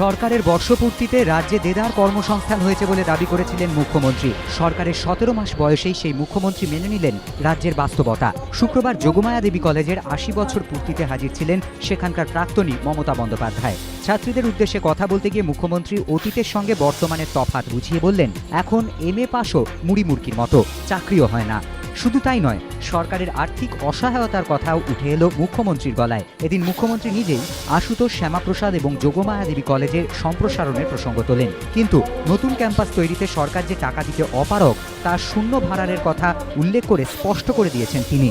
সরকারের বর্ষপূর্তিতে রাজ্যে দেদার কর্মসংস্থান হয়েছে বলে দাবি করেছিলেন মুখ্যমন্ত্রী। সরকারের সতেরো মাস বয়সেই সেই মুখ্যমন্ত্রী মেনে নিলেন রাজ্যের বাস্তবতা। শুক্রবার যোগমায়া দেবী কলেজের আশি বছর পূর্তিতে হাজির ছিলেন সেখানকার প্রাক্তনী মমতা বন্দ্যোপাধ্যায়। ছাত্রীদের উদ্দেশ্যে কথা বলতে গিয়ে মুখ্যমন্ত্রী অতীতের সঙ্গে বর্তমানের তফাৎ বুঝিয়ে বললেন, এখন এম এ পাশও মুড়ি মুরকির মতো, চাকরিও হয় না। শুধু তাই নয়, সরকারের আর্থিক অসহায়তার কথাও উঠে এলো মুখ্যমন্ত্রীর গলায়। এদিন মুখ্যমন্ত্রী নিজেই আশুতোষ শ্যামাপ্রসাদ এবং যোগমায়া দেবী কলেজের সম্প্রসারণের প্রসঙ্গ তোলেন। কিন্তু নতুন ক্যাম্পাস তৈরিতে সরকার যে টাকা দিতে অপারক তার শূন্য ভাড়ারের কথা উল্লেখ করে স্পষ্ট করে দিয়েছেন তিনি।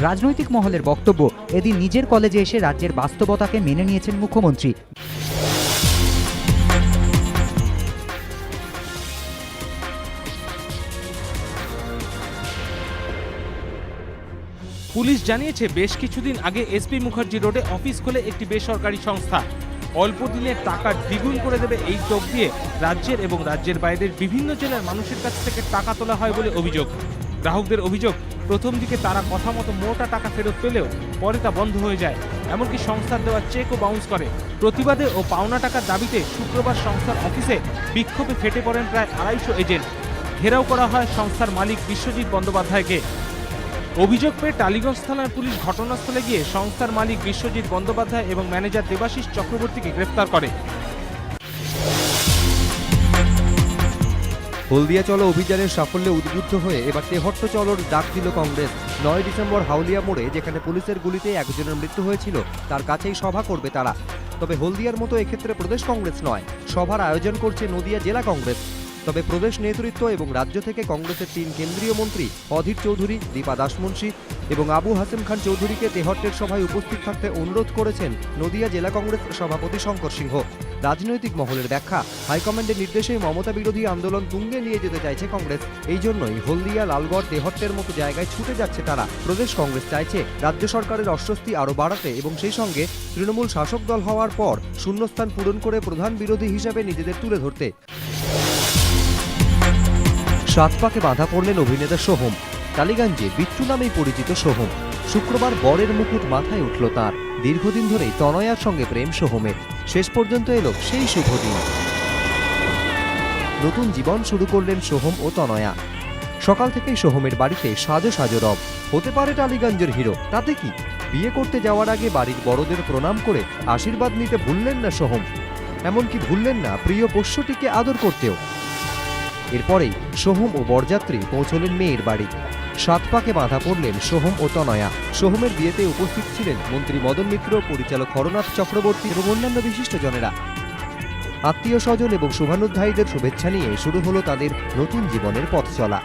রাজনৈতিক মহলের বক্তব্য, এদিন নিজের কলেজে এসে রাজ্যের বাস্তবতাকে মেনে নিয়েছেন মুখ্যমন্ত্রী। পুলিশ জানিয়েছে, বেশ কিছুদিন আগে এসপি মুখার্জি রোডে অফিস খোলে একটি বেসরকারি সংস্থা। অল্প দিনের টাকা দ্বিগুণ করে দেবে এই চোখ দিয়ে রাজ্যের এবং রাজ্যের বাইরের বিভিন্ন জেলার মানুষের কাছ থেকে টাকা তোলা হয় বলে অভিযোগ। গ্রাহকদের অভিযোগ, প্রথম দিকে তারা কথা মতো মোটা টাকা ফেরত পেলেও পরে তা বন্ধ হয়ে যায়। এমনকি সংস্থার দেওয়া চেকও বাউন্স করে। প্রতিবাদে ও পাওনা টাকার দাবিতে শুক্রবার সংস্থার অফিসে বিক্ষোভে ফেটে পড়েন প্রায় আড়াইশো এজেন্ট। ঘেরাও করা হয় সংস্থার মালিক বিশ্বজিৎ বন্দ্যোপাধ্যায়কে। অভিযোগ পেয়ে টালিগঞ্জ থানার পুলিশ ঘটনাস্থলে গিয়ে সংস্থার মালিক বিশ্বজিৎ বন্দ্যোপাধ্যায় এবং ম্যানেজার দেবাশিস চক্রবর্তীকে গ্রেফতার করে। হলদিয়া চলো অভিযানের সাফল্যে উদ্বুদ্ধ হয়ে এবার তেহট্ট চলোর ডাক দিল কংগ্রেস। নয় ডিসেম্বর হাউলিয়া মোড়ে, যেখানে পুলিশের গুলিতে একজনের মৃত্যু হয়েছিল, তার কাছেই সভা করবে তারা। তবে হলদিয়ার মতো এক্ষেত্রে প্রদেশ কংগ্রেস নয়, সভার আয়োজন করছে নদিয়া জেলা কংগ্রেস। তবে প্রদেশ নেতৃত্ব এবং রাজ্য থেকে কংগ্রেসের তিন কেন্দ্রীয় মন্ত্রী অধীর চৌধুরী, দীপা দাসমুন্সী এবং আবু হাসেম খান চৌধুরীকে তেহট্টের সভায় উপস্থিত থাকতে অনুরোধ করেছেন নদিয়া জেলা কংগ্রেস সভাপতি শঙ্কর সিংহ। রাজনৈতিক মহলের ব্যাখ্যা, হাইকমান্ডের নির্দেশেই মমতা বিরোধী আন্দোলন তুঙ্গে নিয়ে যেতে চাইছে কংগ্রেস। এই জন্যই হলদিয়া, লালগড়, তেহট্টের মতো জায়গায় ছুটে যাচ্ছে তারা। প্রদেশ কংগ্রেস চাইছে রাজ্য সরকারের অস্বস্তি আরও বাড়াতে এবং সেই সঙ্গে তৃণমূল শাসক দল হওয়ার পর শূন্যস্থান পূরণ করে প্রধান বিরোধী হিসাবে নিজেদের তুলে ধরতে। সাত পাকে বাধা পড়লেন অভিনেতা সোহম। টালিগঞ্জে বিট্টু নামেই পরিচিত সোহম। শুক্রবার বরের মুকুট মাথায় উঠল তার। দীর্ঘদিন ধরেই তনয়ার সঙ্গে প্রেম সোহমের। শেষ পর্যন্ত এলো সেই শুভ দিন। নতুন জীবন শুরু করলেন সোহম ও তনয়া। সকাল থেকেই সোহমের বাড়িতে সাজো সাজো রব। হতে পারে টালিগঞ্জের হিরো। তাতে কি? বিয়ে করতে যাওয়ার আগে বাড়ির বড়দের প্রণাম করে আশীর্বাদ নিতে ভুললেন না সোহম। এমনকি ভুললেন না প্রিয় পোষ্যটিকে আদর করতেও। এরপরেই সোহম ও বরযাত্রী পৌঁছলেন মেয়ের বাড়ি। সাত পাকে বাঁধা পড়লেন সোহম ও তনয়া। সোহমের বিয়েতে উপস্থিত ছিলেন মন্ত্রী মদন মিত্র, পরিচালক হরনাথ চক্রবর্তী এবং অন্যান্য বিশিষ্ট জনেরা আত্মীয় স্বজন এবং শুভানুধ্যায়ীদের শুভেচ্ছা নিয়ে শুরু হলো তাদের নতুন জীবনের পথ চলা।